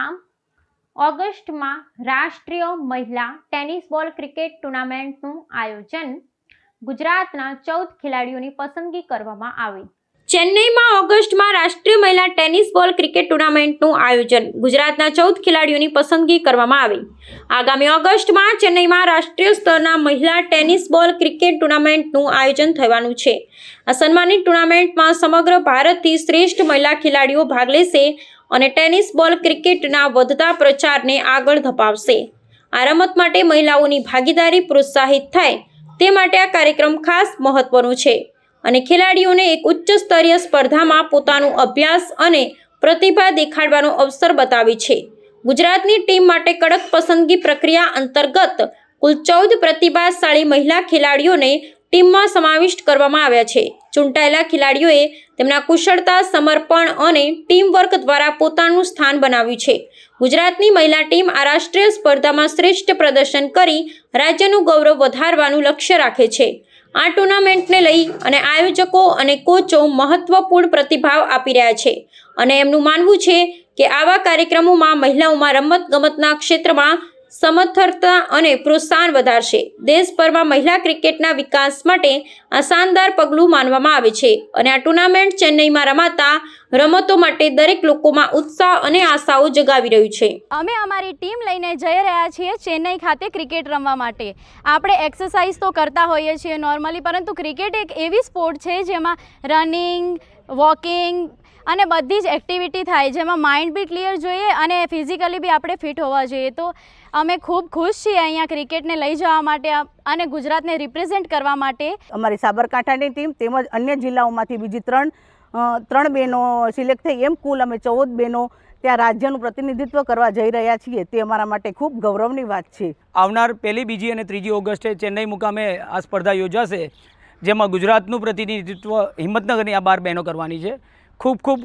ચેન્નઈમાં ઓગસ્ટમાં રાષ્ટ્રીય મહિલા ટેનિસ બોલ ક્રિકેટ ટુર્નામેન્ટનું આયોજન ગુજરાતના ચૌદ ખેલાડીઓની પસંદગી કરવામાં આવી. ચેન્નઈમાં ઓગસ્ટમાં રાષ્ટ્રીય મહિલા ટેનિસ બોલ ક્રિકેટ ટુર્નામેન્ટનું આયોજન ગુજરાતના ચૌદ ખેલાડીઓની પસંદગી કરવામાં આવી. આગામી ઓગસ્ટમાં ચેન્નઈમાં રાષ્ટ્રીય સ્તરના મહિલા ટેનિસ બોલ ક્રિકેટ ટુર્નામેન્ટનું આયોજન થવાનું છે. આ સન્માનિત ટુર્નામેન્ટમાં સમગ્ર ભારતથી શ્રેષ્ઠ મહિલા ખેલાડીઓ ભાગ લેશે અને ટેનિસ બોલ ક્રિકેટના વધતા પ્રચારને આગળ ધપાવશે. આ રમત માટે મહિલાઓની ભાગીદારી પ્રોત્સાહિત થાય તે માટે આ કાર્યક્રમ ખાસ મહત્વનો છે અને ખેલાડીઓને એક ઉચ્ચ સ્તરીય સ્પર્ધામાં પોતાનું અભ્યાસ અને પ્રતિભા દેખાડવાનો અવસર બતાવે છે. ગુજરાતની ટીમ માટે કડક પસંદગી પ્રક્રિયા અંતર્ગત કુલ ચૌદ પ્રતિભાશાળી મહિલા ખેલાડીઓને ટીમમાં સમાવિષ્ટ કરવામાં આવ્યા છે. ચૂંટાયેલા ખેલાડીઓએ તેમના કુશળતા, સમર્પણ અને ટીમવર્ક દ્વારા પોતાનું સ્થાન બનાવ્યું છે. ગુજરાતની મહિલા ટીમ આ રાષ્ટ્રીય સ્પર્ધામાં શ્રેષ્ઠ પ્રદર્શન કરી રાજ્યનું ગૌરવ વધારવાનું લક્ષ્ય રાખે છે. આ ટુર્નામેન્ટને લઈ અને આયોજકો અને કોચો મહત્વપૂર્ણ પ્રતિભાવ આપી રહ્યા છે અને એમનું માનવું છે કે આવા કાર્યક્રમોમાં મહિલાઓમાં રમતગમતના ક્ષેત્રમાં સમર્થતા અને પ્રોત્સાહન વધારશે. દેશભરમાં મહિલા ક્રિકેટના વિકાસ માટે આ શાનદાર પગલું માનવામાં આવે છે અને આ ટુર્નામેન્ટ ચેન્નઈમાં રમાતા રમતો માટે દરેક લોકોમાં ઉત્સાહ અને આશાઓ જગાવી રહ્યું છે. અમે અમારી ટીમ લઈને જઈ રહ્યા છીએ ચેન્નઈ ખાતે ક્રિકેટ રમવા માટે. આપણે એક્સરસાઇઝ તો કરતા હોઈએ છીએ નોર્મલી, પરંતુ ક્રિકેટ એક એવી સ્પોર્ટ છે જેમાં રનિંગ, વોકિંગ અને બધી જ એક્ટિવિટી થાય જેમાં માઇન્ડ બી ક્લિયર જોઈએ અને ફિઝિકલી બી આપણે ફિટ હોવા જોઈએ. તો અમે ખૂબ ખુશ છીએ અહીંયા ક્રિકેટને લઈ જવા માટે અને ગુજરાતને રિપ્રેઝેન્ટ કરવા માટે. અમારી સાબરકાંઠાની ટીમ તેમજ અન્ય જિલ્લાઓમાંથી બીજી ત્રણ ત્રણ બહેનો સિલેક્ટ થઈ એમ કુલ અમે ચૌદ બહેનો ત્યાં રાજ્યનું પ્રતિનિધિત્વ કરવા જઈ રહ્યા છીએ. તે અમારા માટે ખૂબ ગૌરવની વાત છે. આવનાર પહેલી બીજી અને ત્રીજી ઓગસ્ટે ચેન્નઈ મુકામે આ સ્પર્ધા યોજાશે જેમાં ગુજરાતનું પ્રતિનિધિત્વ હિંમતનગરની આ બાર બહેનો કરવાની છે. ખૂબ ખૂબ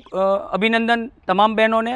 અભિનંદન તમામ બહેનોને.